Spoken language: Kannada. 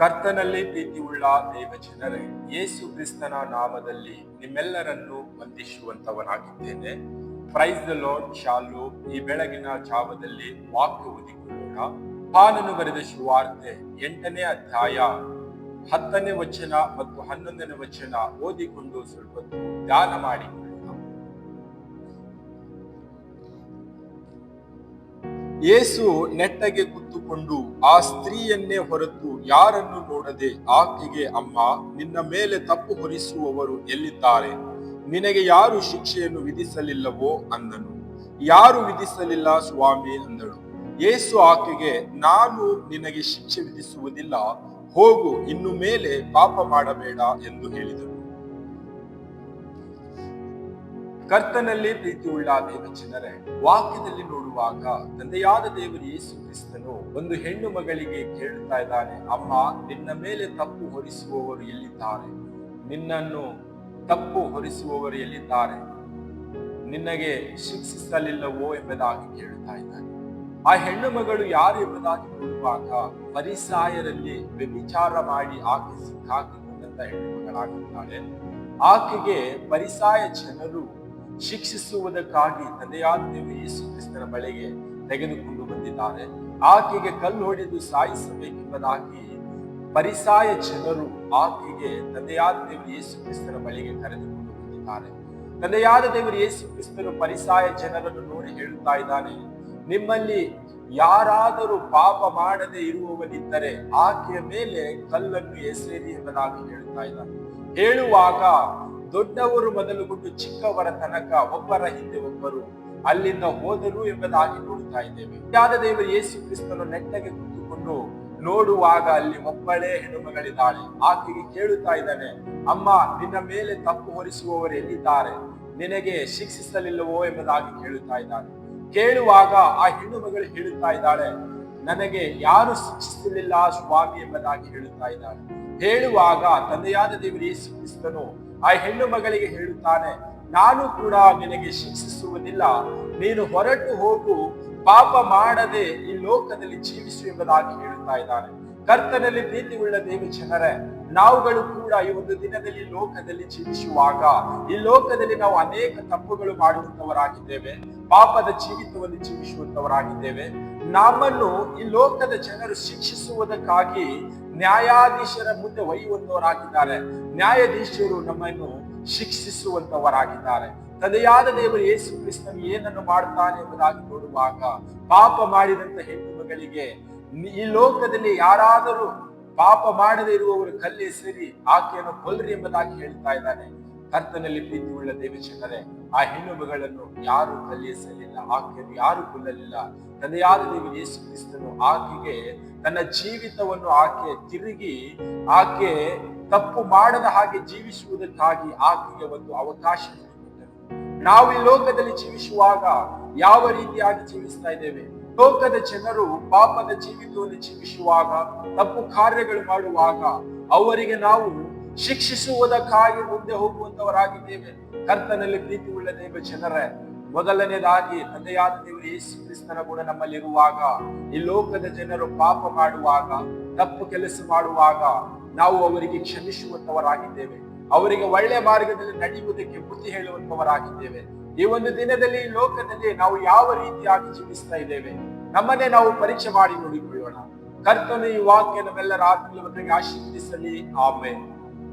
ಕರ್ತನಲ್ಲಿ ಪ್ರೀತಿ ಉಳ್ಳ ದೇವ ಜನರೇ ಯೇಸು ಕ್ರಿಸ್ತನ ನಾಮದಲ್ಲಿ ನಿಮ್ಮೆಲ್ಲರನ್ನು ವಂದಿಸುವಂತವನಾಗಿದ್ದೇನೆ ಪ್ರೈಸ್ ದ ಲಾರ್ಡ್ ಶಾಲು. ಈ ಬೆಳಗಿನ ಜಾವದಲ್ಲಿ ವಾಕ್ಯ ಓದಿಕೊಳ್ಳೋಣ. ಪಾನನು ಬರೆದ ಶುವಾರ್ತೆ ಎಂಟನೇ ಅಧ್ಯಾಯ ಹತ್ತನೇ ವಚನ ಮತ್ತು ಹನ್ನೊಂದನೇ ವಚನ ಓದಿಕೊಂಡು ಸ್ವಲ್ಪ ಧ್ಯಾನ ಮಾಡಿ ಯೇಸು ನೆಟ್ಟಗೆ ಕುತ್ತುಕೊಂಡು ಆ ಸ್ತ್ರೀಯನ್ನೇ ಹೊರತು ಯಾರನ್ನು ನೋಡದೆ ಆಕೆಗೆ, ಅಮ್ಮ, ನಿನ್ನ ಮೇಲೆ ತಪ್ಪು ಹೊರಿಸುವವರು ಎಲ್ಲಿದ್ದಾರೆ? ನಿನಗೆ ಯಾರು ಶಿಕ್ಷೆಯನ್ನು ವಿಧಿಸಲಿಲ್ಲವೋ? ಅಂದನು. ಯಾರು ವಿಧಿಸಲಿಲ್ಲ ಸ್ವಾಮಿ? ಅಂದಳು. ಯೇಸು ಆಕೆಗೆ, ನಾನು ನಿನಗೆ ಶಿಕ್ಷೆ ವಿಧಿಸುವುದಿಲ್ಲ. ಹೋಗು, ಇನ್ನು ಮೇಲೆ ಪಾಪ ಮಾಡಬೇಡ ಎಂದು ಹೇಳಿದನು. ಕರ್ತನಲ್ಲಿ ಪ್ರೀತಿ ಉಳ್ಳ ದೇವಚನರೇ ವಾಕ್ಯದಲ್ಲಿ ನೋಡುವಾಗ ತಂದೆಯಾದ ದೇವರು ಯೇಸು ಕ್ರಿಸ್ತನು ಒಂದು ಹೆಣ್ಣು ಮಗಳಿಗೆ ಕೇಳುತ್ತಾ ಇದ್ದಾನೆ, ಅಮ್ಮ, ನಿನ್ನ ಮೇಲೆ ತಪ್ಪು ಹೊರಿಸುವವರು ಎಲ್ಲಿದ್ದಾರೆ? ನಿನ್ನನ್ನು ತಪ್ಪು ಹೊರಿಸುವವರು ಎಲ್ಲಿದ್ದಾರೆ? ನಿನಗೆ ಶಿಕ್ಷಿಸಲಿಲ್ಲವೋ ಎಂಬುದಾಗಿ ಕೇಳುತ್ತಾ ಇದ್ದಾನೆ. ಆ ಹೆಣ್ಣು ಮಗಳು ಯಾರು ಎಂಬುದಾಗಿ ನೋಡುವಾಗ ಪರಿಸಾಯರಲ್ಲಿ ವ್ಯಭಿಚಾರ ಮಾಡಿ ಆಕೆ ಸಿಕ್ಕಾಕಿಕೊಂಡಂತ ಹೆಣ್ಣು ಮಗಳಾಗಿದ್ದಾಳೆ. ಆಕೆಗೆ ಪರಿಸಾಯ ಜನರು ಶಿಕ್ಷಿಸುವುದಕ್ಕಾಗಿ ತಂದೆಯಾದ ಯೇಸು ಕ್ರಿಸ್ತನ ಬಳಿಗೆ ತೆಗೆದುಕೊಂಡು ಬಂದಿದ್ದಾರೆ. ಆಕೆಗೆ ಕಲ್ಲು ಹೊಡೆದು ಸಾಯಿಸಬೇಕೆಂಬುದಾಗಿ ಪರಿಸಾಯ ಜನರು ಆಕೆಗೆ ತಂದೆಯಾದ ದೇವರು ಯೇಸು ಕ್ರಿಸ್ತನ ಬಳಿಗೆ ಕರೆದುಕೊಂಡು ಬಂದಿದ್ದಾರೆ. ತಂದೆಯಾದ ದೇವರು ಯೇಸು ಕ್ರಿಸ್ತನು ಪರಿಸಾಯ ಜನರನ್ನು ನೋಡಿ ಹೇಳುತ್ತಾ ಇದ್ದಾನೆ, ನಿಮ್ಮಲ್ಲಿ ಯಾರಾದರೂ ಪಾಪ ಮಾಡದೆ ಇರುವವನಿದ್ದರೆ ಆಕೆಯ ಮೇಲೆ ಕಲ್ಲನ್ನು ಎಸೆರಿ ಎಂಬುದಾಗಿ ಹೇಳುತ್ತಾ ಇದ್ದಾನೆ. ಹೇಳುವಾಗ ದೊಡ್ಡವರು ಮೊದಲುಗೊಂಡು ಚಿಕ್ಕವರ ತನಕ ಒಬ್ಬರ ಹಿಂದೆ ಒಬ್ಬರು. ಅಲ್ಲಿಂದ ಹೋದರು ಎಂಬುದಾಗಿ ನೋಡುತ್ತಾ ಇದ್ದೇವೆ. ಯಾದ ದೇವರು ಯೇಸು ಕ್ರಿಸ್ತನು ನೆಟ್ಟಗೆ ಕುಳಿತುಕೊಂಡು ನೋಡುವಾಗ ಅಲ್ಲಿ ಒಬ್ಬಳೇ ಹೆಣ್ಣುಮಗಳಿದ್ದಾಳೆ. ಆಕೆಗೆ ಕೇಳುತ್ತಾ ಇದ್ದಾನೆ, ಅಮ್ಮ, ನಿನ್ನ ಮೇಲೆ ತಪ್ಪು ಹೊರಿಸುವವರು ಎಲ್ಲಿದ್ದಾರೆ? ನಿನಗೆ ಶಿಕ್ಷಿಸಲಿಲ್ಲವೋ? ಎಂಬುದಾಗಿ ಕೇಳುತ್ತಾ ಇದ್ದಾನೆ. ಕೇಳುವಾಗ ಆ ಹೆಣ್ಣುಮಗಳು ಹೇಳುತ್ತಾ ಇದ್ದಾಳೆ, ನನಗೆ ಯಾರು ಶಿಕ್ಷಿಸಲಿಲ್ಲ, ಸ್ವಾಮಿ? ಎಂಬುದಾಗಿ ಹೇಳುತ್ತಾ ಇದ್ದಾಳೆ ಹೇಳುವಾಗ ತಂದೆಯಾದ ದೇವರು ಯೇಸು ಕ್ರಿಸ್ತನು ಆ ಹೆಣ್ಣು ಮಗಳಿಗೆ ಹೇಳುತ್ತಾನೆ, ನಾನು ಕೂಡ ನಿನಗೆ ಶಿಕ್ಷಿಸುವುದಿಲ್ಲ. ನೀನು ಹೊರಟು ಹೋಗು. ಪಾಪ ಮಾಡದೆ ಈ ಲೋಕದಲ್ಲಿ ಜೀವಿಸು ಎಂಬುದಾಗಿ ಹೇಳುತ್ತಾ ಇದ್ದಾನೆ. ಕರ್ತನಲ್ಲಿ ಪ್ರೀತಿ ಉಳ್ಳ ದೇವಿ ಜನರೇ ನಾವುಗಳು ಕೂಡ ಈ ಒಂದು ದಿನದಲ್ಲಿ ಲೋಕದಲ್ಲಿ ಜೀವಿಸುವಾಗ, ಈ ಲೋಕದಲ್ಲಿ ನಾವು ಅನೇಕ ತಪ್ಪುಗಳು ಮಾಡುವಂತವರಾಗಿದ್ದೇವೆ ಪಾಪದ ಜೀವಿತವನ್ನು ಜೀವಿಸುವಂತವರಾಗಿದ್ದೇವೆ ನಮ್ಮನ್ನು ಈ ಲೋಕದ ಜನರು ಶಿಕ್ಷಿಸುವುದಕ್ಕಾಗಿ ನ್ಯಾಯಾಧೀಶರ ಮುಂದೆ ಒಯ್ಯುವಂತವರಾಗಿದ್ದಾರೆ ನ್ಯಾಯಾಧೀಶರು ನಮ್ಮನ್ನು ಶಿಕ್ಷಿಸುವಂತವರಾಗಿದ್ದಾರೆ. ತಂದೆಯಾದ ದೇವರು ಯೇಸು ಕ್ರಿಸ್ತನು ಏನನ್ನು ಮಾಡ್ತಾನೆ ಎಂಬುದಾಗಿ ನೋಡುವಾಗ ಪಾಪ ಮಾಡಿದಂತ ಹೆಣ್ಣು ಮಗಳಿಗೆ, ಈ ಲೋಕದಲ್ಲಿ ಯಾರಾದರೂ ಪಾಪ ಮಾಡದೇ ಇರುವವರು ಕಲ್ಲೆ ಸೇರಿ ಆಕೆಯನ್ನು ಕೊಲ್ರಿ ಎಂಬುದಾಗಿ ಹೇಳ್ತಾ ಇದ್ದಾನೆ. ಕರ್ತನಲ್ಲಿ ಪ್ರೀತಿ ಉಳ್ಳ ಜನರೇ ಆ ಹೆಣ್ಣು ಮಗಳನ್ನು ಯಾರು ಕಲ್ಲೆಸಲಿಲ್ಲ, ಆಕೆಯನ್ನು ಯಾರು ಕೊಲ್ಲಲಿಲ್ಲ. ತಂದೆಯಾದ ದೇವಿ ಯೇಸು ಕ್ರಿಸ್ತನು ಆಕೆಗೆ ತನ್ನ ಜೀವಿತವನ್ನು ಆಕೆ ತಿರುಗಿ, ಆಕೆ ತಪ್ಪು ಮಾಡದ ಹಾಗೆ ಜೀವಿಸುವುದಕ್ಕಾಗಿ ಆಕೆಗೆ ಒಂದು ಅವಕಾಶ ನಾವು ಈ ಲೋಕದಲ್ಲಿ ಜೀವಿಸುವಾಗ ಯಾವ ರೀತಿಯಾಗಿ ಜೀವಿಸ್ತಾ ಇದ್ದೇವೆ? ಲೋಕದ ಜನರು ಪಾಪದ ಜೀವಿತವನ್ನು ಜೀವಿಸುವಾಗ, ತಪ್ಪು ಕಾರ್ಯಗಳು ಮಾಡುವಾಗ, ಅವರಿಗೆ ನಾವು ಶಿಕ್ಷಿಸುವುದಕ್ಕಾಗಿ ಮುಂದೆ ಹೋಗುವಂತವರಾಗಿದ್ದೇವೆ. ಕರ್ತನಲ್ಲಿ ಪ್ರೀತಿ ಉಳ್ಳ ದೇವ ಜನರೇ ಮೊದಲನೇದಾಗಿ ತಂದೆಯಾದ ದೇವರು ಯೇಸು ಕ್ರಿಸ್ತನ ಕೂಡ ನಮ್ಮಲ್ಲಿರುವಾಗ, ಈ ಲೋಕದ ಜನರು ಪಾಪ ಮಾಡುವಾಗ, ತಪ್ಪು ಕೆಲಸ ಮಾಡುವಾಗ ನಾವು ಅವರಿಗೆ ಕ್ಷಮಿಸುವಂತವರಾಗಿದ್ದೇವೆ. ಅವರಿಗೆ ಒಳ್ಳೆ ಮಾರ್ಗದಲ್ಲಿ ನಡೆಯುವುದಕ್ಕೆ ಬುದ್ಧಿ ಹೇಳುವಂತವರಾಗಿದ್ದೇವೆ. ಈ ಒಂದು ದಿನದಲ್ಲಿ ಈ ಲೋಕದಲ್ಲಿ ನಾವು ಯಾವ ರೀತಿಯಾಗಿ ಜೀವಿಸ್ತಾ ಇದ್ದೇವೆ? ನಮ್ಮನ್ನೇ ನಾವು ಪರೀಕ್ಷೆ ಮಾಡಿ ನೋಡಿಕೊಳ್ಳೋಣ. ಕರ್ತನು ಈ ವಾಕ್ಯ ನಮ್ಮೆಲ್ಲರ ಆತ್ಮೀಯವರಿಗೆ ಆಶೀರ್ವದಿಸಲಿ. ಆಮೇಲೆ